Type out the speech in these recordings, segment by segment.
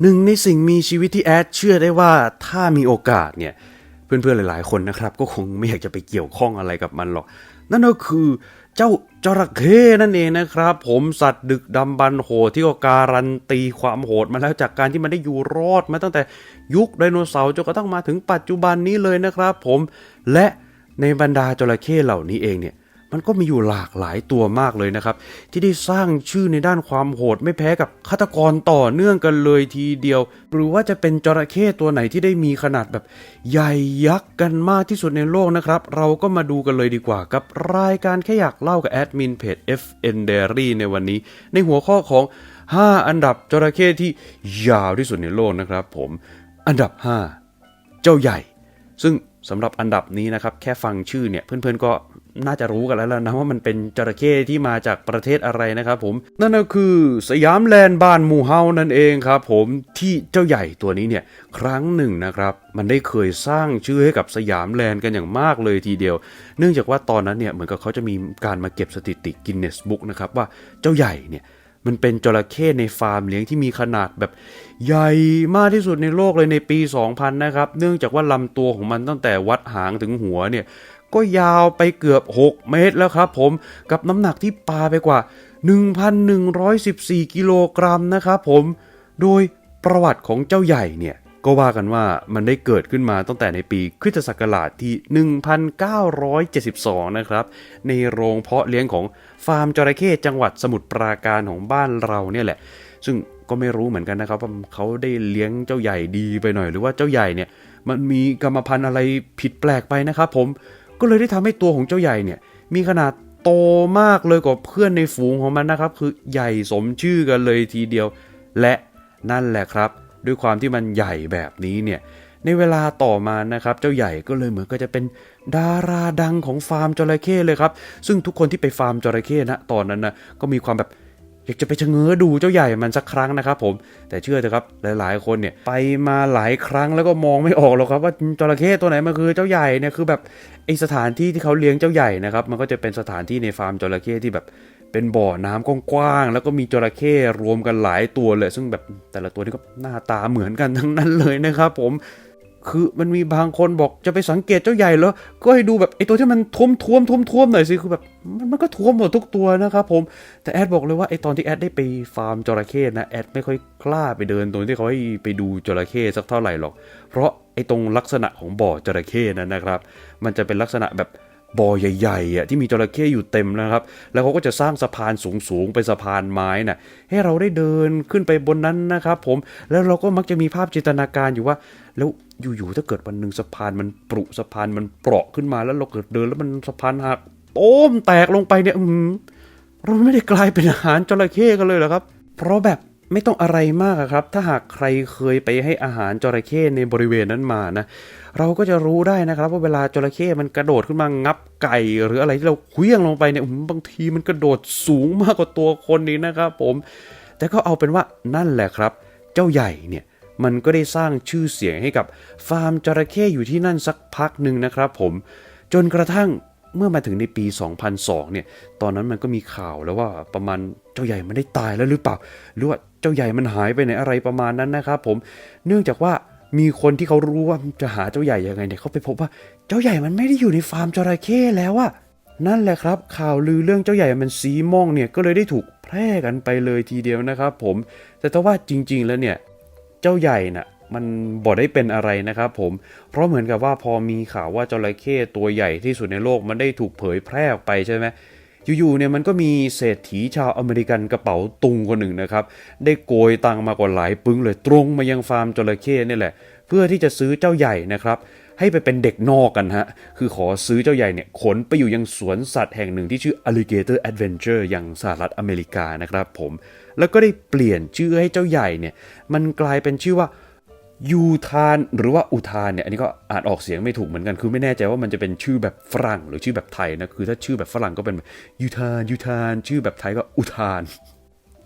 หนึ่งในสิ่งมีชีวิตที่แอดเชื่อได้ว่าถ้ามีโอกาสเนี่ย เพื่อนๆหลาย ๆ คนนะครับ ก็คงไม่อยากจะไปเกี่ยวข้องอะไรกับมันหรอก นั่นก็คือเจ้าจระเข้นั่นเองนะครับ ผมสัตว์ดึกดำบรรโหดที่ก็การันตีความโหดมาแล้วจากการที่มันได้อยู่รอดมาตั้งแต่ยุคไดโนเสาร์จนกระทั่งมาถึงปัจจุบันนี้เลยนะครับ ผมและในบรรดาจระเข้เหล่านี้เองเนี่ย มันก็มีอยู่หลากหลายตัวมากเลยนะครับ ที่ได้สร้างชื่อในด้านความโหดไม่แพ้กับฆาตกรต่อเนื่องกันเลยทีเดียว หรือว่าจะเป็นจระเข้ตัวไหนที่ได้มีขนาดแบบใหญ่ยักษ์กันมากที่สุดในโลกนะครับ เราก็มาดูกันเลยดีกว่ากับรายการแค่อยากเล่ากับแอดมินเพจ FN Diary ในวันนี้ ในหัวข้อของ 5 อันดับจระเข้ที่ยาวที่สุดในโลกนะครับผมอันดับ 5 เจ้าใหญ่ ซึ่งสำหรับอันดับนี้นะครับ แค่ฟังชื่อเนี่ยเพื่อนๆก็ น่าจะรู้กันแล้วละนะว่ามันเป็นจระเข้ที่มาจากประเทศอะไรนะครับผม นั่นก็คือสยามแลนด์บ้านหมู่เฮานั่นเองครับผมที่เจ้าใหญ่ตัวนี้เนี่ยครั้งหนึ่งนะครับมันได้เคยสร้างชื่อให้กับสยามแลนด์กันอย่างมากเลยทีเดียว เนื่องจากว่าตอนนั้นเนี่ยเหมือนกับเขาจะมีการมาเก็บสถิติกินเนสบุ๊กนะครับว่าเจ้าใหญ่เนี่ยมันเป็นจระเข้ในฟาร์มเลี้ยงที่มีขนาดแบบใหญ่มากที่สุดในโลกเลยในปี 2000 นะครับ เนื่องจากว่าลำตัวของมันตั้งแต่วัดหางถึงหัวเนี่ย ก็ยาวไปเกือบ 6 เมตรแล้วครับผมกับน้ำหนักที่ปาไปกว่า 1,114 กิโลกรัมนะครับผมโดยประวัติของเจ้าใหญ่เนี่ยก็ว่ากันว่ามันได้เกิดขึ้นมาตั้งแต่ในปีคริสตศักราชที่ 1972 นะครับ ในโรงเพาะเลี้ยงของฟาร์มจระเข้จังหวัดสมุทรปราการของบ้านเราเนี่ยแหละ ซึ่งก็ไม่รู้เหมือนกันนะครับว่าเขาได้เลี้ยงเจ้าใหญ่ดีไปหน่อย หรือว่าเจ้าใหญ่เนี่ยมันมีกรรมพันธุ์อะไรผิดแปลกไปนะครับผม ก็เลยได้ทำให้ตัวของเจ้าใหญ่เนี่ย มีขนาดโตมากเลยกว่าเพื่อนในฝูงของมันนะครับ คือใหญ่สมชื่อกันเลยทีเดียว และนั่นแหละครับ ด้วยความที่มันใหญ่แบบนี้เนี่ย ในเวลาต่อมานะครับ เจ้าใหญ่ก็เลยเหมือนก็จะเป็นดาราดังของฟาร์มจระเข้เลยครับ ซึ่งทุกคนที่ไปฟาร์มจระเข้นะตอนนั้นนะก็มีความแบบ อยากจะไปชะเง้อดูเจ้าใหญ่มันสักครั้งนะครับผมแต่เชื่อเถอะครับหลาย ๆ คนเนี่ยไปมาหลายครั้งแล้วก็มองไม่ออกหรอกครับว่าจระเข้ตัวไหนมันคือเจ้าใหญ่เนี่ยคือแบบไอสถานที่ที่เขาเลี้ยงเจ้าใหญ่นะครับมันก็จะเป็นสถานที่ในฟาร์มจระเข้ที่แบบเป็นบ่อน้ำกว้างๆ แล้วก็มีจระเข้รวมกันหลายตัวเลย ซึ่งแบบแต่ละตัวนี่ก็หน้าตาเหมือนกันทั้งนั้นเลยนะครับผม คือมันมีบางคนบอกจะไปสังเกตเจ้าใหญ่แล้วก็ให้ดูแบบไอตัวที่มันท่วมท่วมท่วมท่วมหน่อยสิคือแบบมันมันก็ท่วมหมดทุกตัวนะครับผมแต่แอดบอกเลยว่าไอตอนที่แอดได้ไปฟาร์มจระเข้นะแอดไม่ค่อยกล้าไปเดินตรงที่เขาให้ไปดูจระเข้สักเท่าไหร่หรอก เพราะไอตรงลักษณะของบ่อจระเข้นั้นนะครับ มันจะเป็นลักษณะแบบ บ่อใหญ่ๆอะที่มีจระเข้อยู่เต็มนะครับ แล้วเขาก็จะสร้างสะพานสูงๆเป็นสะพานไม้น่ะให้เราได้เดินขึ้นไปบนนั้นนะครับ ผมแล้วเราก็มักจะมีภาพจินตนาการอยู่ว่า แล้วอยู่ๆถ้าเกิดวันหนึ่งสะพานมันปรุสะพานมันเปราะขึ้นมาแล้วเราเกิดเดินแล้วมันสะพานหักโต้มแตกลงไปเนี่ยเราไม่ได้กลายเป็นอาหารจระเข้กันเลยเหรอครับ เพราะแบบ ไม่ต้องอะไรมากครับ ถ้าหากใครเคยไปให้อาหารจระเข้ในบริเวณนั้นมานะ เราก็จะรู้ได้นะครับ ว่าเวลาจระเข้มันกระโดดขึ้นมางับไก่หรืออะไรที่เราเคลี้ยงลงไปเนี่ยบางทีมันกระโดดสูงมากกว่าตัวคนนี้นะครับ ผม แต่ก็เอาเป็นว่านั่นแหละครับ เจ้าใหญ่เนี่ยมันก็ได้สร้างชื่อเสียงให้กับฟาร์มจระเข้อยู่ที่นั่นสักพักหนึ่งนะครับ ผม จนกระทั่ง เมื่อมาถึงในปี 2002 เนี่ย ตอนนั้นมันก็มีข่าวแล้วว่าประมาณเจ้าใหญ่มันได้ตายแล้วหรือเปล่า หรือว่าเจ้าใหญ่มันหายไปไหนอะไรประมาณนั้นนะครับผม เนื่องจากว่ามีคนที่เขารู้ว่าจะหาเจ้าใหญ่ยังไงเนี่ยเขาไปพบว่าเจ้าใหญ่มันไม่ได้อยู่ในฟาร์มจระเข้แล้วอะนั่นแหละครับ ข่าวลือเรื่องเจ้าใหญ่มันสีม่องเนี่ยก็เลยได้ถูกแพร่กันไปเลยทีเดียวนะครับผม แต่ถ้าว่าจริง ๆ แล้วเนี่ย เจ้าใหญ่น่ะ มันบ่ได้เป็นอะไรนะครับผม เพราะเหมือนกับว่าพอมีข่าวว่าจระเข้ตัวใหญ่ที่สุดในโลกมันได้ถูกเผยแพร่ออกไปใช่ไหมอยู่ๆเนี่ยมันก็มีเศรษฐีชาวอเมริกันกระเป๋าตุงคนหนึ่งนะครับ ได้โกยตังมากว่าหลายปึ้งเลยตรงมายังฟาร์มจระเข้นี่แหละ เพื่อที่จะซื้อเจ้าใหญ่นะครับ ให้ไปเป็นเด็กนอกกันฮะ คือขอซื้อเจ้าใหญ่เนี่ยขนไปอยู่ยังสวนสัตว์แห่งหนึ่งที่ชื่อ Alligator Adventure อยังสหรัฐอเมริกานะครับผม แล้วก็ได้เปลี่ยนชื่อให้เจ้าใหญ่เนี่ยมันกลายเป็นชื่อว่า ยูทานหรือว่าอุทานเนี่ยอันนี้ก็อ่านออกเสียงไม่ถูกเหมือนกันคือไม่แน่ใจว่ามันจะเป็นชื่อแบบฝรั่งหรือชื่อแบบไทยนะคือถ้าชื่อแบบฝรั่งก็เป็นยูทานยูทาน ชื่อแบบไทยก็อุทาน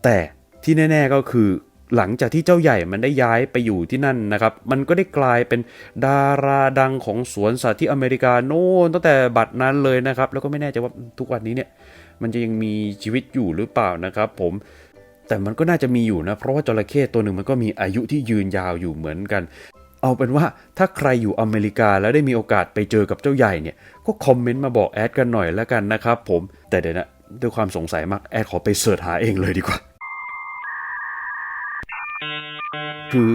แต่ที่แน่ ๆก็คือหลังจากที่เจ้าใหญ่มันได้ย้ายไปอยู่ที่นั่นนะครับ มันก็ได้กลายเป็นดาราดังของสวนสัตว์ที่อเมริกาโน่นตั้งแต่บัดนั้นเลยนะครับ แล้วก็ไม่แน่ใจว่าทุกวันนี้เนี่ยมันจะยังมีชีวิตอยู่หรือเปล่านะครับ ผม แต่มันก็น่าจะมีอยู่นะ เพราะว่าจระเข้ตัวหนึ่งมันก็มีอายุที่ยืนยาวอยู่เหมือนกัน เอาเป็นว่าถ้าใครอยู่อเมริกาแล้วได้มีโอกาสไปเจอกับเจ้าใหญ่เนี่ย ก็คอมเมนต์มาบอกแอดกันหน่อยแล้วกันนะครับผม แต่เดี๋ยวนะด้วยความสงสัยมากแอดขอไปเสิร์ชหาเองเลยดีกว่า คือ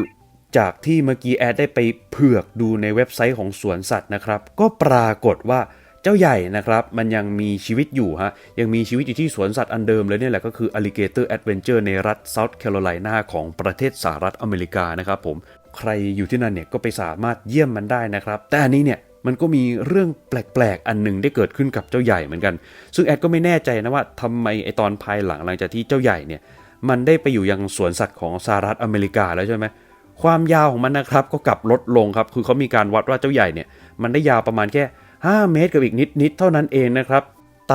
จากที่เมื่อกี้แอดได้ไปเผือกดูในเว็บไซต์ของสวนสัตว์นะครับ ก็ปรากฏว่า เจ้าใหญ่นะครับมันยังมีชีวิตอยู่ฮะยังมีชีวิตอยู่ที่สวนสัตว์อันเดิมเลยเนี่ยแหละก็คือ Alligator Adventure ในรัฐ South Carolina ของประเทศสหรัฐอเมริกานะครับผมใครอยู่ที่นั่นเนี่ยก็ไปสามารถเยี่ยมมันได้นะครับ แต่อันนี้เนี่ยมันก็มีเรื่องแปลกๆ อันหนึ่งได้เกิดขึ้นกับเจ้าใหญ่เหมือนกัน ซึ่งแอดก็ไม่แน่ใจนะว่าทำไมไอตอนภายหลังหลังจากที่เจ้าใหญ่เนี่ยมันได้ไปอยู่ยังสวนสัตว์ของสหรัฐอเมริกาแล้วใช่ไหมความยาวของมันนะครับก็กลับลดลงครับ คือเขามีการวัดว่าเจ้าใหญ่เนี่ยมันได้ยาวประมาณแค่ 5 เมตรกับอีกนิดนิดๆเท่านั้นเองนะครับ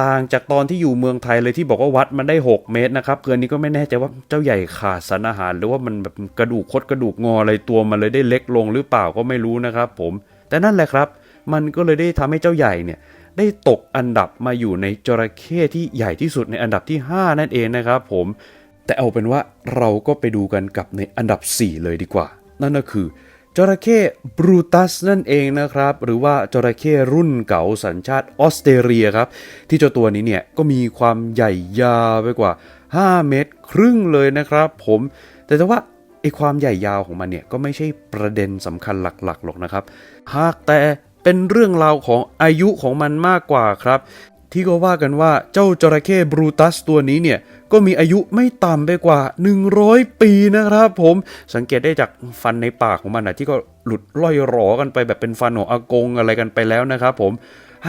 ต่างจากตอนที่อยู่เมืองไทยเลยที่บอกว่าวัดมันได้ 6 เมตรนะครับเกินนี้ก็ไม่แน่ใจว่าเจ้าใหญ่ขาดสารอาหาร หรือว่ามันแบบกระดูกคดกระดูกงออะไรตัวมันเลยได้เล็กลงหรือเปล่าก็ไม่รู้นะครับผม แต่นั่นแหละครับ มันก็เลยได้ทำให้เจ้าใหญ่เนี่ยได้ตกอันดับมาอยู่ในจระเข้ที่ใหญ่ที่สุดในอันดับที่ 5 นั่นเองนะครับผมแต่เอาเป็นว่าเราก็ไปดูกันกับในอันดับ 4 เลยดีกว่า นั่นก็คือ จระเข้บรูตัสนั่นเองนะครับ หรือว่าจระเข้รุ่นเก่าสัญชาติออสเตรเลียครับ ที่เจ้าตัวนี้เนี่ยก็มีความใหญ่ยาวไปกว่า 5 เมตรครึ่งเลยนะครับผม แต่แต่ว่าไอความใหญ่ยาวของมันเนี่ยก็ไม่ใช่ประเด็นสำคัญหลักๆหรอกนะครับ หากแต่เป็นเรื่องราวของอายุของมันมากกว่าครับ ที่ก็ว่ากันว่าเจ้าจระเข้บรูตัสตัวนี้เนี่ย ก็มีอายุไม่ต่ำไปกว่า 100 ปีนะครับผมสังเกตได้จากฟันในปากของมันนะที่ก็หลุดล่อยหรอกันไปแบบเป็นฟันของอากงอะไรกันไปแล้วนะครับผม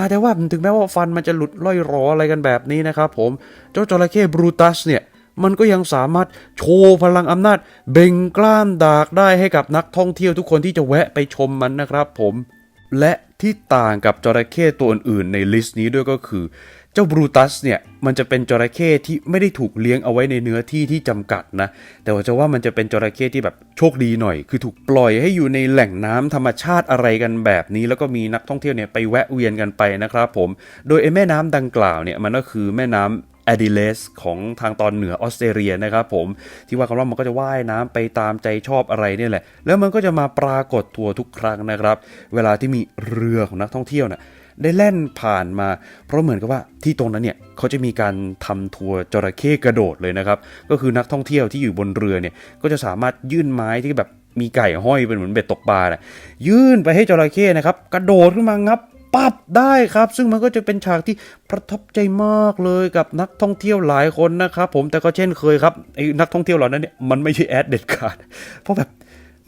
แต่ว่าถึงแม้ว่าฟันมันจะหลุดล่อยหรออะไรกันแบบนี้นะครับผมเจ้าจระเข้บรูตัสเนี่ยมันก็ยังสามารถโชว์พลังอำนาจ เบ่งกล้ามดากได้ให้กับนักท่องเที่ยวทุกคนที่จะแวะไปชมมันนะครับผม และที่ต่างกับจระเข้ตัวอื่นๆในลิสต์นี้ด้วยก็คือ เจ้าบรูตัสเนี่ยมันจะเป็นจระเข้ที่ไม่ได้ถูกเลี้ยงเอาไว้ในเนื้อที่ที่จำกัดนะ แต่ว่าจะว่ามันจะเป็นจระเข้ที่แบบโชคดีหน่อย คือถูกปล่อยให้อยู่ในแหล่งน้ำธรรมชาติอะไรกันแบบนี้ แล้วก็มีนักท่องเที่ยวเนี่ยไปแวะเวียนกันไปนะครับผม โดยไอ้แม่น้ำดังกล่าวเนี่ยมันก็คือแม่น้ำ แอดิเลสของทางตอนเหนือออสเตรเลียนะครับผมที่ว่ากันว่ามันก็จะว่ายน้ำไปตามใจชอบอะไรเนี่ยแหละ แล้วมันก็จะมาปรากฏตัวทุกครั้งนะครับ เวลาที่มีเรือของนักท่องเที่ยวน่ะได้แล่นผ่านมา เพราะเหมือนกับว่าที่ตรงนั้นเนี่ยเขาจะมีการทำทัวร์จระเข้กระโดดเลยนะครับ ก็คือนักท่องเที่ยวที่อยู่บนเรือเนี่ยก็จะสามารถยื่นไม้ที่แบบมีไก่ห้อยเป็นเหมือนเบ็ดตกปลาน่ะยื่นไปให้จระเข้นะครับกระโดดขึ้นมางับ ปับได้ครับ ซึ่งมันก็จะเป็นฉากที่ประทับใจมากเลยกับนักท่องเที่ยวหลายคนนะครับผมแต่ก็เช่นเคยครับไอ้นักท่องเที่ยวเหล่านั้นเนี่ยมันไม่ใช่แอดเด็ดขาดเพราะแบบ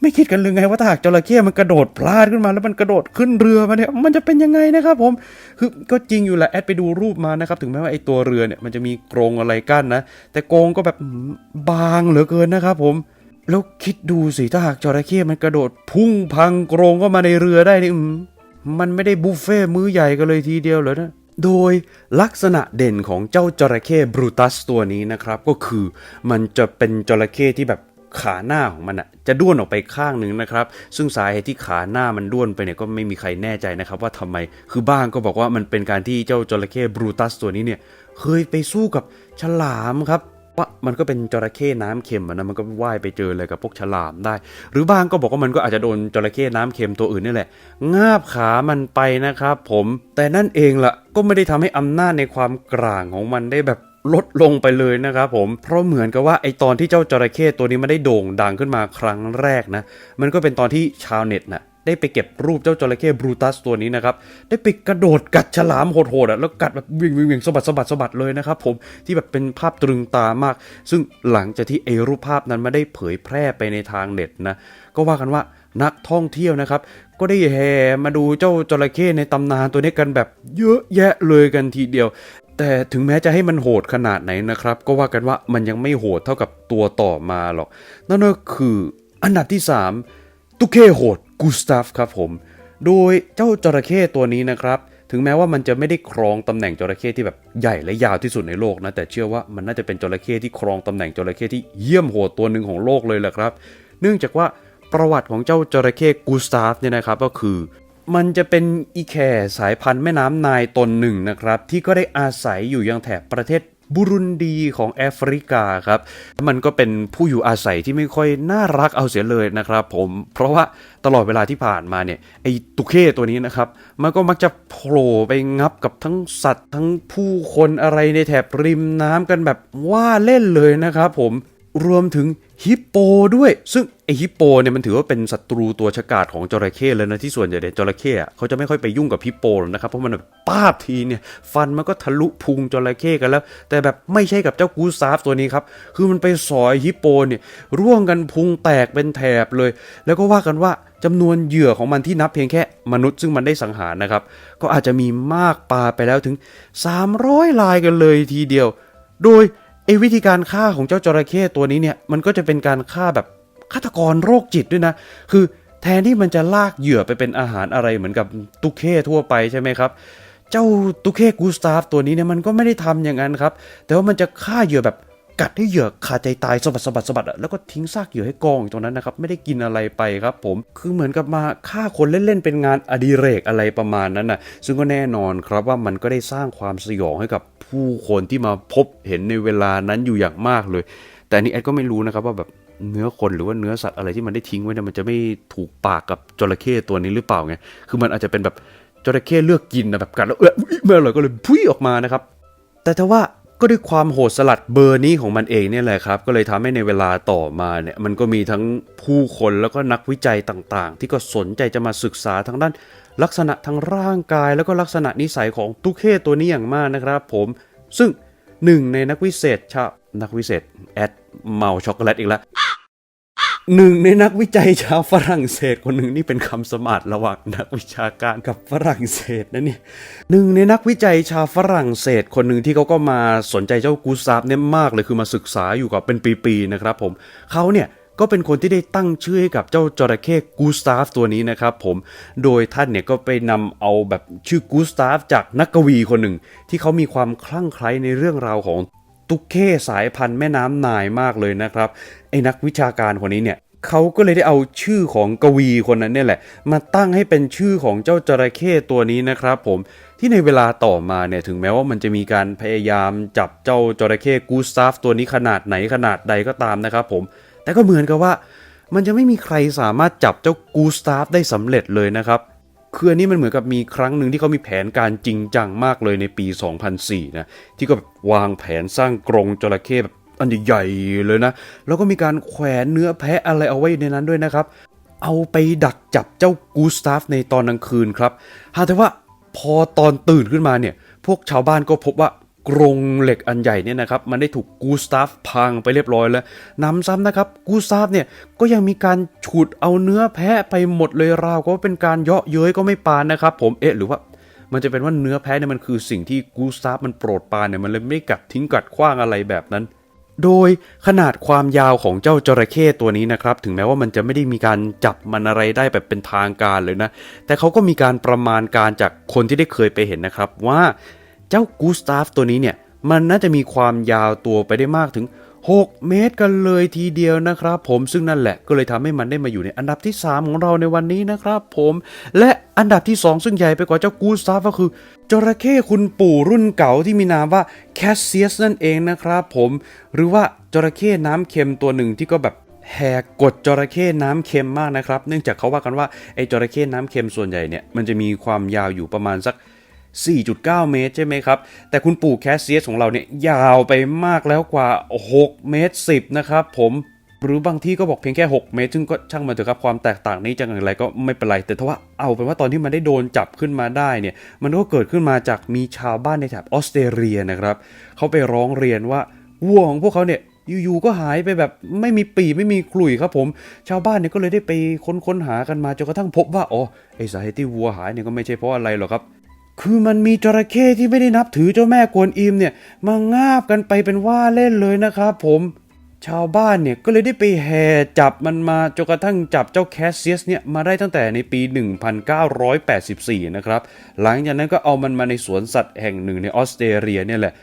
ไม่คิดกันเลยไงว่าถ้าหากจระเข้มันกระโดดพลาดขึ้นมาแล้วมันกระโดดขึ้นเรือมาเนี่ยมันจะเป็นยังไงนะครับผมคือก็จริงอยู่แหละแอดไปดูรูปมานะครับถึงแม้ว่าไอ้ตัวเรือเนี่ยมันจะมีกรงอะไรกั้นนะแต่กรงก็แบบบางเหลือเกินนะครับผมแล้วคิดดูสิถ้าหากจระเข้มันกระโดดพุ่งพังกรงเข้ามาในเรือได้นี่ มันไม่ได้บุฟเฟ่มื้อใหญ่กันเลยทีเดียวเหรอนะโดยลักษณะเด่นของเจ้าจระเข้บรูตัสตัวนี้นะครับ ก็คือมันจะเป็นจระเข้ที่แบบขาหน้าของมันอะจะด้วนออกไปข้างหนึ่งนะครับ ซึ่งสาเหตุที่ขาหน้ามันด้วนไปเนี่ยก็ไม่มีใครแน่ใจนะครับ ว่าทำไมคือบ้างก็บอกว่ามันเป็นการที่เจ้าจระเข้บรูตัสตัวนี้เนี่ยเคยไปสู้กับฉลามครับ ว่ามันก็เป็นจระเข้น้ำเค็มนะมันก็ว่ายไปเจออะไรกับพวกฉลามได้ หรือบางก็บอกว่ามันก็อาจจะโดนจระเข้น้ำเค็มตัวอื่นนี่แหละ งาบขามันไปนะครับผมแต่นั่นเองล่ะก็ไม่ได้ทำให้อำนาจในความกลางของมันได้แบบลดลงไปเลยนะครับผม เพราะเหมือนกับว่าไอตอนที่เจ้าจระเข้ตัวนี้มันได้โด่งดังขึ้นมาครั้งแรกนะ มันก็เป็นตอนที่ชาวเน็ตน่ะ ได้ไปเก็บรูปเจ้าจระเข้บรูตัสตัวนี้นะครับ ได้ไปกระโดดกัดฉลามโหดๆอะแล้วกัดแบบวิ่งวิ่งวิ่งสะบัดสะบัดสะบัดเลยนะครับผมที่แบบเป็นภาพตรึงตามาก ซึ่งหลังจากที่ไอรูปภาพนั้นมาได้เผยแพร่ไปในทางเน็ตนะ ก็ว่ากันว่านักท่องเที่ยวนะครับ ก็ได้แห่มาดูเจ้าจระเข้ในตำนานตัวนี้กันแบบเยอะแยะเลยกันทีเดียวแต่ถึงแม้จะให้มันโหดขนาดไหนนะครับ ก็ว่ากันว่ามันยังไม่โหดเท่ากับตัวต่อมาหรอก นั่นก็คืออันดับที่ 3 ตุเข้โหด กูสตาฟครับผม โดยเจ้าจระเข้ตัวนี้นะครับ ถึงแม้ว่ามันจะไม่ได้ครองตำแหน่งจระเข้ที่แบบใหญ่และยาวที่สุดในโลกนะ แต่เชื่อว่ามันน่าจะเป็นจระเข้ที่ครองตำแหน่งจระเข้ที่เยี่ยมโหดตัวหนึ่งของโลกเลยแหละครับ เนื่องจากว่าประวัติของเจ้าจระเข้กูสตาฟเนี่ยนะครับก็คือมันจะเป็นอีแคร์สายพันธุ์แม่น้ำนายตนหนึ่งนะครับ ที่ก็ได้อาศัยอยู่ยังแถบประเทศ บุรุนดีของแอฟริกาครับ มันก็เป็นผู้อยู่อาศัยที่ไม่ค่อยน่ารักเอาเสียเลยนะครับผม เพราะว่าตลอดเวลาที่ผ่านมาเนี่ยไอ้ตุเข้ตัวนี้นะครับ มันก็มักจะโผล่ไปงับกับทั้งสัตว์ ทั้งผู้คนอะไรในแถบริมน้ำกันแบบว่าเล่นเลยนะครับผม รวมถึงฮิปโปด้วย ซึ่งไอฮิปโปเนี่ยมันถือว่าเป็นศัตรูตัวฉกาจของจระเข้เลยนะที่ส่วนใหญ่เนี่ยจระเข้เขาจะไม่ค่อยไปยุ่งกับฮิปโปนะครับเพราะมันแบบป้าบทีเนี่ยฟันมันก็ทะลุพุงจระเข้กันแล้ว แต่แบบไม่ใช่กับเจ้ากูซาฟตัวนี้ครับคือมันไปสอยฮิปโปเนี่ยร่วงกันพุงแตกเป็นแถบเลย แล้วก็ว่ากันว่าจำนวนเหยื่อของมันที่นับเพียงแค่มนุษย์ซึ่งมันได้สังหารนะครับ ก็อาจจะมีมากปลาไปแล้วถึง 300ลายกันเลยทีเดียว โดย วิธีการฆ่าของเจ้าจระเข้ตัวนี้เนี่ยมันก็จะเป็นการฆ่าแบบฆาตกรโรคจิตด้วยนะ คือแทนที่มันจะลากเหยื่อไปเป็นอาหารอะไรเหมือนกับตุกเข้ทั่วไปใช่ไหมครับ เจ้าตุกเข้กูสตาฟตัวนี้เนี่ยมันก็ไม่ได้ทำอย่างนั้นครับ แต่ว่ามันจะฆ่าเหยื่อแบบกัดให้เหยื่อขาดใจตายสะบัดสะบัดสะบัดแล้วก็ทิ้งซากเหยื่อให้กองอยู่ตรงนั้นนะครับ ไม่ได้กินอะไรไปครับ ผมคือเหมือนกับมาฆ่าคนเล่นๆเป็นงานอดิเรกอะไรประมาณนั้นนะซึ่งก็แน่นอนครับว่ามันก็ได้สร้างความสยองให้กับ ผู้คนที่มาพบเห็นในเวลานั้นอยู่อย่างมากเลย แต่นนี้แอดก็ไม่รู้นะครับว่าแบบเนื้อคนหรือว่าเนื้อสัตว์อะไรที่มันได้ทิ้งไว้เนี่ยมันจะไม่ถูกปากกับจระเข้ตัวนี้หรือเปล่าไงคือมันอาจจะเป็นแบบจระเข้เลือกกินนะแบบกัดแล้วเออเมื่อไหร่ก็เลยพุ้ยออกมานะครับ แต่ถ้าว่า ก็ด้วยความโหดสลัดเบอร์นี้ของมันเองเนี่ยแหละครับ ก็เลยทำให้ในเวลาต่อมาเนี่ยมันก็มีทั้งผู้คนแล้วก็นักวิจัยต่างๆ ที่ก็สนใจจะมาศึกษาทางด้านลักษณะทางร่างกายแล้วก็ลักษณะนิสัยของตุ๊กเข้ตัวนี้อย่างมากนะครับผม ซึ่งหนึ่งในนักวิเศษชานักวิเศษแอดเมาช็อกโกแลตอีกแล้ว หนึ่งในนักวิจัยชาวฝรั่งเศสคนหนึ่งนี่เป็นคำสมาร์ระหว่างนักวิชาการกับฝรั่งเศสนะเนี่ยหนึ่งในนักวิจัยชาวฝรั่งเศสคนหนึ่งที่เขาก็มาสนใจเจ้ากูซาฟเนี่ยมากเลยคือมาศึกษาอยู่กับเป็นปีๆนะครับผมเขาเนี่ยก็เป็นคนที่ได้ตั้งชื่อให้กับเจ้าจระเข้กูสตาฟตัวนี้นะครับผม โดยท่านเนี่ยก็ไปนำเอาแบบชื่อกูสตาฟจากนักกวีคนหนึ่ง ที่เขามีความคลั่งไคล้ในเรื่องราวของ ตุ๊กเข้สายพันธุ์แม่น้ำนายมากเลยนะครับ ไอ้นักวิชาการคนนี้เนี่ยเขาก็เลยได้เอาชื่อของกวีคนนั้นเนี่ยแหละ มาตั้งให้เป็นชื่อของเจ้าจระเข้ตัวนี้นะครับผมที่ในเวลาต่อมาเนี่ยถึงแม้ว่ามันจะมีการพยายามจับเจ้าจระเข้กูสตาฟตัวนี้ขนาดไหนขนาดใดก็ตามนะครับผม แต่ก็เหมือนกับว่า มันจะไม่มีใครสามารถจับเจ้ากูสตาฟได้สำเร็จเลยนะครับ คืออันนี้มันเหมือนกับมีครั้งหนึ่งที่เขามีแผนการจริงจังมากเลยในปี 2004 นะ ที่ก็วางแผนสร้างกรงจระเข้แบบอันใหญ่ๆเลยนะ แล้วก็มีการแขวนเนื้อแพะอะไรเอาไว้ในนั้นด้วยนะครับ เอาไปดักจับเจ้ากูสตาฟในตอนกลางคืนครับหาแต่ว่าพอตอนตื่นขึ้นมาเนี่ย พวกชาวบ้านก็พบว่า กรงเหล็กอันใหญ่เนี่ยนะครับมันได้ถูกกูสตาฟพังไปเรียบร้อยแล้วนำซ้ำนะครับกูสตาฟเนี่ยก็ยังมีการฉุดเอาเนื้อแพะไปหมดเลยราวก็เป็นการเยาะเย้ยก็ไม่ปานนะครับ ผมเอ๊ะหรือว่ามันจะเป็นว่าเนื้อแพะเนี่ยมันคือสิ่งที่กูสตาฟมันโปรดปานเนี่ยมันเลยไม่กัดทิ้งกัดขว้างอะไรแบบนั้น โดยขนาดความยาวของเจ้าจระเข้ตัวนี้นะครับถึงแม้ว่ามันจะไม่ได้มีการจับมันอะไรได้แบบเป็นทางการเลยนะ แต่เขาก็มีการประมาณการจากคนที่ได้เคยไปเห็นนะครับว่า เจ้ากูสตาฟตัวนี้เนี่ยมันน่าจะมีความยาวตัวไปได้มากถึง 6 เมตรกันเลยทีเดียวนะครับ ผมซึ่งนั่นแหละก็เลยทำให้มันได้มาอยู่ในอันดับที่ 3 ของเราในวันนี้นะครับผมและอันดับที่ 2 ซึ่งใหญ่ไปกว่าเจ้ากูสตาฟก็คือจระเข้คุณปู่รุ่นเก่าที่มีนามว่าแคสเซียสนั่นเองนะครับผมหรือว่าจระเข้น้ำเค็มตัวหนึ่งที่ก็แบบแหกกฎจระเข้น้ำเค็มมากนะครับ เนื่องจากเขาว่ากันว่าไอ้จระเข้น้ำเค็มส่วนใหญ่เนี่ยมันจะมีความยาวอยู่ประมาณสัก 4.9 เมตรใช่ไหมครับ แต่คุณปู่แคสเซียสของเราเนี่ยยาวไปมากแล้วกว่า 6 เมตร 10 นะครับผมหรือบางที่ก็บอกเพียงแค่ 6 เมตร ซึ่งก็ช่างมันเถอะครับความแตกต่างนี้จะอย่างไรก็ไม่เป็นไร แต่ถ้าว่าเอาเป็นว่าตอนที่มันได้โดนจับขึ้นมาได้เนี่ย มันก็เกิดขึ้นมาจากมีชาวบ้านในแถบออสเตรเลียนะครับเขาไปร้องเรียนว่าวัวของพวกเขาเนี่ยอยู่ๆก็หายไปแบบไม่มีปีไม่มีกลุ่ยครับผม ชาวบ้านเนี่ยก็เลยได้ไปค้นค้นหากันมาจนกระทั่งพบว่าอ๋อไอสาเหตุที่วัวหายเนี่ยก็ไม่ใช่เพราะอะไรหรอกครับ คือมันมีจระเข้ที่ไม่ได้นับถือเจ้าแม่กวนอิมเนี่ยมางาบกันไปเป็นว่าเล่นเลยนะครับผมชาวบ้านเนี่ยก็เลยได้ไปแห่จับมันมาจนกระทั่งจับเจ้าแคสเซียสเนี่ยมาได้ตั้งแต่ในปี 1984 นะครับ หลังจากนั้นก็เอามันมาในสวนสัตว์แห่งหนึ่งในออสเตรเลียเนี่ยแหละ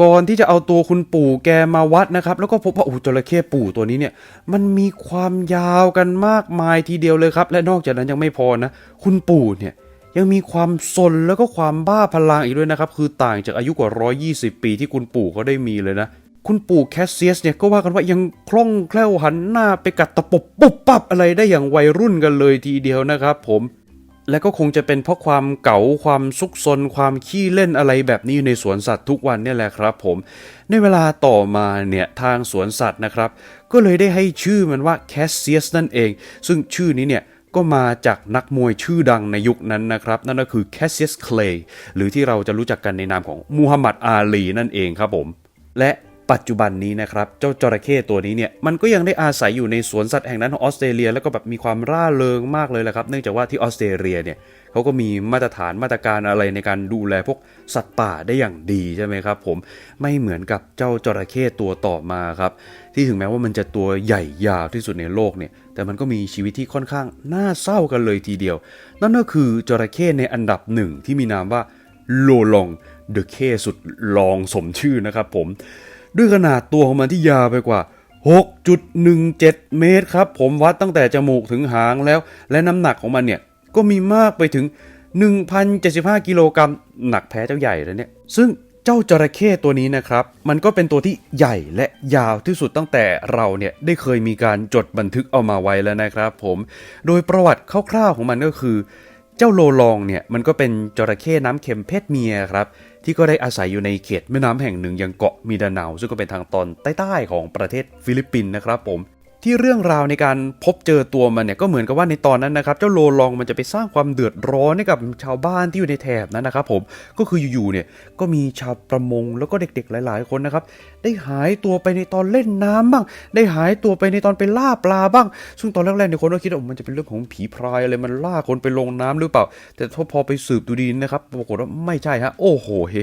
ก่อนที่จะเอาตัวคุณปู่แกมาวัดนะครับ แล้วก็พบว่าโอ้จระเข้ปู่ตัวนี้เนี่ยมันมีความยาวกันมากมายทีเดียวเลยครับ และนอกจากนั้นยังไม่พอนะ คุณปู่เนี่ย ยังมีความสนแล้วก็ความบ้าพลังอีกด้วยนะครับ คือต่างจากอายุกว่า 120 ปีที่คุณปู่เขาได้มีเลยนะ คุณปู่แคสเซียสเนี่ยก็ว่ากันว่ายังคล่องแคล่วหันหน้าไปกัดตะปบปุบปับอะไรได้อย่างวัยรุ่นกันเลยทีเดียวนะครับผมและก็คงจะเป็นเพราะความเก๋าความซุกซนความขี้เล่นอะไรแบบนี้อยู่ในสวนสัตว์ทุกวันเนี่ยแหละครับผม ในเวลาต่อมาเนี่ยทางสวนสัตว์นะครับ ก็เลยได้ให้ชื่อมันว่าแคสเซียสนั่นเอง ซึ่งชื่อนี้เนี่ย ก็มาจากนักมวยชื่อดังในยุคนั้นนะครับ นั่นก็คือแคสเซียสเคลย์หรือที่เราจะรู้จักกันในนามของมูฮัมหมัดอาลีนั่นเองครับผม และ ปัจจุบันนี้นะครับเจ้าจระเข้ตัวนี้เนี่ยมันก็ยังได้อาศัยอยู่ในสวนสัตว์แห่งนั้นของออสเตรเลีย แล้วก็แบบมีความร่าเริงมากเลยแหละครับ เนื่องจากว่าที่ออสเตรเลียเนี่ยเขาก็มีมาตรฐานมาตรการอะไรในการดูแลพวกสัตว์ป่าได้อย่างดีใช่ไหมครับ ผมไม่เหมือนกับเจ้าจระเข้ตัวต่อมาครับ ที่ถึงแม้ว่ามันจะตัวใหญ่ยาวที่สุดในโลกเนี่ย แต่มันก็มีชีวิตที่ค่อนข้างน่าเศร้ากันเลยทีเดียว นั่นก็คือจระเข้ในอันดับหนึ่งที่มีนามว่าโลลองเดอะเคสุดลองสมชื่อนะครับผม ด้วยขนาดตัวของมันที่ยาวไปกว่า 6.17 เมตรครับ ผมวัดตั้งแต่จมูกถึงหางแล้ว และน้ำหนักของมันเนี่ย ก็มีมากไปถึง 1,075 กิโลกรัมหนักแพ้เจ้าใหญ่แล้วเนี่ย ซึ่งเจ้าจระเข้ตัวนี้นะครับ มันก็เป็นตัวที่ใหญ่และยาวที่สุดตั้งแต่เราเนี่ย ได้เคยมีการจดบันทึกเอามาไว้แล้วนะครับผม โดยประวัติคร่าวๆของมันก็คือ เจ้าโลลองเนี่ยมันก็เป็นจระเข้น้ำเค็มเพศเมียครับ ที่ก็ได้อาศัยอยู่ในเขตแม่น้ำแห่งหนึ่งยังเกาะมีดาเนาซึ่งก็เป็นทางตอนใต้ๆของประเทศฟิลิปปินส์นะครับผม ที่เรื่องราวในการพบเจอตัวมันเนี่ยก็เหมือนกับว่าในตอนนั้นนะครับ เจ้าโลลองมันจะไปสร้างความเดือดร้อนให้กับชาวบ้านที่อยู่ในแถบนั้นนะครับ ผมก็คืออยู่ๆเนี่ยก็มีชาวประมงแล้วก็เด็กๆ หลาย ๆ คนนะครับ ได้หายตัวไปในตอนเล่นน้ำบ้าง ได้หายตัวไปในตอนไปล่าปลาบ้าง ซึ่งตอนแรกๆเนี่ยคนก็คิดว่ามันจะเป็นเรื่องของผีพรายอะไรมันล่าคนไปลงน้ำหรือเปล่า แต่พอไปสืบดูดีนะครับปรากฏว่าไม่ใช่ฮะโอ้โหเฮ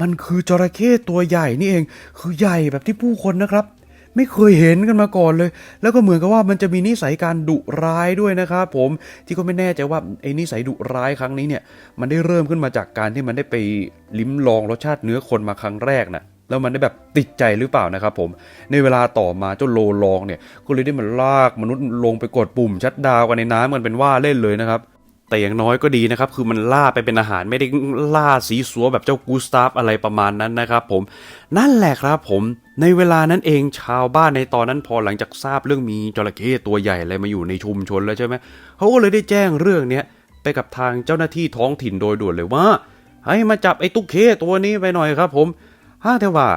มันคือจระเข้ตัวใหญ่นี่เอง คือใหญ่แบบที่ผู้คนนะครับ ไม่เคยเห็นกันมาก่อนเลย แล้วก็เหมือนกับว่ามันจะมีนิสัยการดุร้ายด้วยนะครับผมที่ก็ไม่แน่ใจว่าไอ้นิสัยดุร้ายครั้งนี้เนี่ยมันได้เริ่มขึ้นมาจากการที่มันได้ไปลิ้มลองรสชาติเนื้อคนมาครั้งแรกนะแล้วมันได้แบบติดใจหรือเปล่านะครับผม ในเวลาต่อมาเจ้าโลลองเนี่ยก็เลยได้มันลากมนุษย์ลงไปกดปุ่มชัดดาวกันในน้ำกันเป็นว่าเล่นเลยนะครับ แต่อย่างน้อยก็ดีนะครับ คือมันล่าไปเป็นอาหารไม่ได้ล่าสีสัวแบบเจ้ากูสตาฟอะไรประมาณนั้นนะครับผม นั่นแหละครับผม ในเวลานั้นเองชาวบ้านในตอนนั้นพอหลังจากทราบเรื่องมีจระเข้ตัวใหญ่อะไรมาอยู่ในชุมชนแล้วใช่ไหมเขาก็เลยได้แจ้งเรื่องเนี้ยไปกับทางเจ้าหน้าที่ท้องถิ่นโดยด่วนเลยว่า ให้มาจับไอ้ตุ๊กเข้ตัวนี้ไปหน่อยครับ ผมห้าแต่ว่า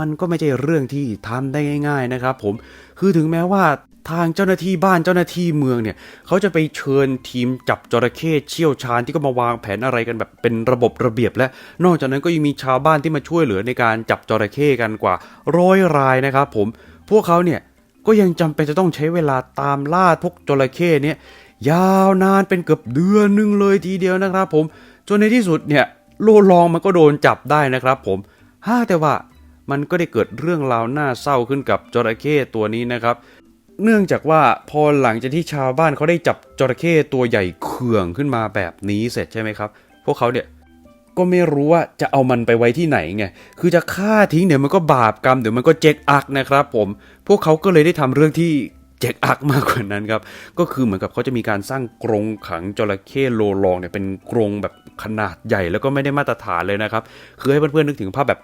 มันก็ไม่ใช่เรื่องที่ทำได้ง่าย ๆนะครับ ผม คือถึงแม้ว่า ทางเจ้าหน้าที่บ้านเจ้าหน้าที่เมืองเนี่ยเขาจะไปเชิญทีมจับจระเข้เชี่ยวชาญที่ก็มาวางแผนอะไรกันแบบเป็นระบบระเบียบ และนอกจากนั้นก็ยังมีชาวบ้านที่มาช่วยเหลือในการจับจระเข้กันกว่าร้อยรายนะครับผมพวกเขาเนี่ยก็ยังจำเป็นจะต้องใช้เวลาตามล่าพวกจระเข้เนี่ยยาวนานเป็นเกือบเดือนหนึงเลยทีเดียวนะครับผมจนในที่สุดเนี่ยโลลองมันก็โดนจับได้นะครับผมฮ่าแต่ว่ามันก็ได้เกิดเรื่องราวน่าเศร้าขึ้นกับจระเข้ตัวนี้นะครับ เนื่องจากว่าพอหลังจากที่ชาวบ้านเขาได้จับจระเข้ตัวใหญ่เขื่องขึ้นมาแบบนี้เสร็จใช่ไหมครับ พวกเขาเนี่ยก็ไม่รู้ว่าจะเอามันไปไว้ที่ไหนไง คือจะฆ่าทิ้งเดี๋ยวมันก็บาปกรรมเดี๋ยวมันก็เจ๊กอักนะครับ ผม พวกเขาก็เลยได้ทำเรื่องที่เจ๊กอักมากกว่านั้นครับ ก็คือเหมือนกับเขาจะมีการสร้างกรงขังจระเข้โลลองเนี่ยเป็นกรงแบบขนาดใหญ่แล้วก็ไม่ได้มาตรฐานเลยนะครับ คือให้เพื่อนๆนึกถึงภาพแบบ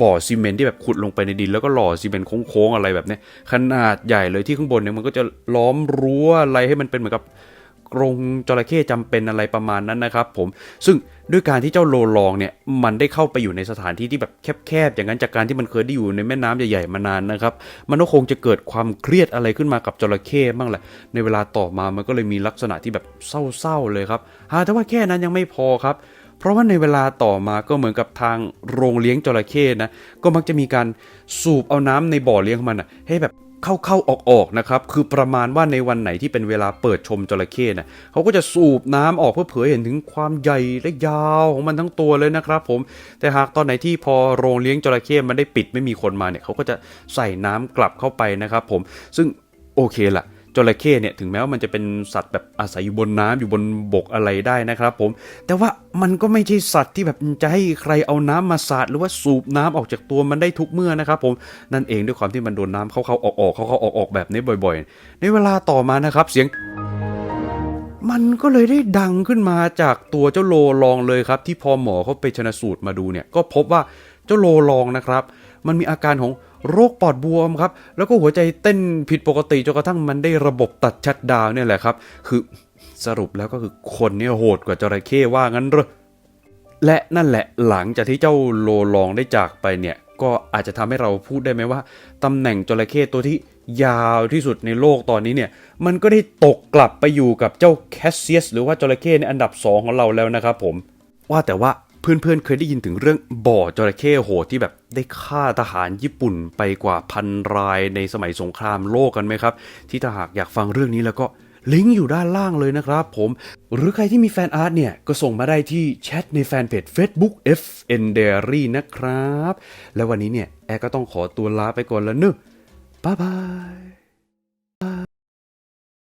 บ่อซีเมนที่แบบขุดลงไปในดิน แล้วก็หล่อซีเมนโค้งๆอะไรแบบนี้ขนาดใหญ่เลยที่ข้างบนเนี่ยมันก็จะล้อมรั้วอะไรให้มันเป็นเหมือนกับกรงจระเข้จำเป็นอะไรประมาณนั้นนะครับผมซึ่งด้วยการที่เจ้าโลลองเนี่ยมันได้เข้าไปอยู่ในสถานที่ที่แบบแคบๆอย่างนั้นจากการที่มันเคยได้อยู่ในแม่น้ำใหญ่ๆมานานนะครับ มันก็คงจะเกิดความเครียดอะไรขึ้นมากับจระเข้บ้างแหละ ในเวลาต่อมามันก็เลยมีลักษณะที่แบบเศร้าๆเลยครับหาแต่ว่าแค่นั้นยังไม่พอครับ เพราะว่าในเวลาต่อมาก็เหมือนกับทางโรงเลี้ยงจระเข้นะ ก็มักจะมีการสูบเอาน้ำในบ่อเลี้ยงของมันนะให้แบบเข้าเข้าออกๆนะครับ คือประมาณว่าในวันไหนที่เป็นเวลาเปิดชมจระเข้นะเขาก็จะสูบน้ำออกเพื่อเผยเห็นถึงความใหญ่และยาวของมันทั้งตัวเลยนะครับ ผม แต่หากตอนไหนที่พอโรงเลี้ยงจระเข้มันได้ปิดไม่มีคนมาเนี่ยเขาก็จะใส่น้ำกลับเข้าไปนะครับ ผม ซึ่งโอเคละ จระเข้เนี่ยถึงแม้ว่ามันจะเป็นสัตว์แบบอาศัยอยู่บนน้ำอยู่บนบกอะไรได้นะครับ ผม แต่ว่ามันก็ไม่ใช่สัตว์ที่แบบจะให้ใครเอาน้ำมาสาดหรือว่าสูบน้ำออกจากตัวมันได้ทุกเมื่อนะครับ ผมนั่นเองด้วยความที่มันโดนน้ำเข้าๆออกๆเข้าๆออกๆแบบนี้บ่อย ๆ ในเวลาต่อมานะครับเสียงมันก็เลยได้ดังขึ้นมาจากตัวเจ้าโลลองเลยครับ ที่พอหมอเขาไปชนะสูตรมาดูเนี่ยก็พบว่าเจ้าโลลองนะครับ มันมีอาการของ โรคปอดบวมครับ แล้วก็หัวใจเต้นผิดปกติจนกระทั่งมันได้ระบบตัดชัดดาวน์เนี่ยแหละครับ คือสรุปแล้วก็คือคนเนี่ยโหดกว่าจระเข้ว่างั้นเหรอและนั่นแหละหลังจากที่เจ้าโลลองได้จากไปเนี่ย ก็อาจจะทำให้เราพูดได้ไหมว่าตำแหน่งจระเข้ตัวที่ยาวที่สุดในโลกตอนนี้เนี่ย มันก็ได้ตกกลับไปอยู่กับเจ้าแคสเซียสหรือว่าจระเข้ในอันดับ 2 ของเราแล้วนะครับผม ว่าแต่ว่า เพื่อนๆเคยได้ยินถึงเรื่องบ่อจระเข้โหดที่แบบได้ฆ่าทหารญี่ปุ่นไปกว่าพันรายในสมัยสงครามโลกกันไหมครับ ที่ถ้าหากอยากฟังเรื่องนี้แล้วก็ลิงก์อยู่ด้านล่างเลยนะครับผม หรือใครที่มีแฟนอาร์ตเนี่ย ก็ส่งมาได้ที่แชทในแฟนเพจ Facebook FN Diary นะครับ แล้ววันนี้เนี่ย แอร์ก็ต้องขอตัวลาไปก่อนแล้วเนอะบ๊ายบาย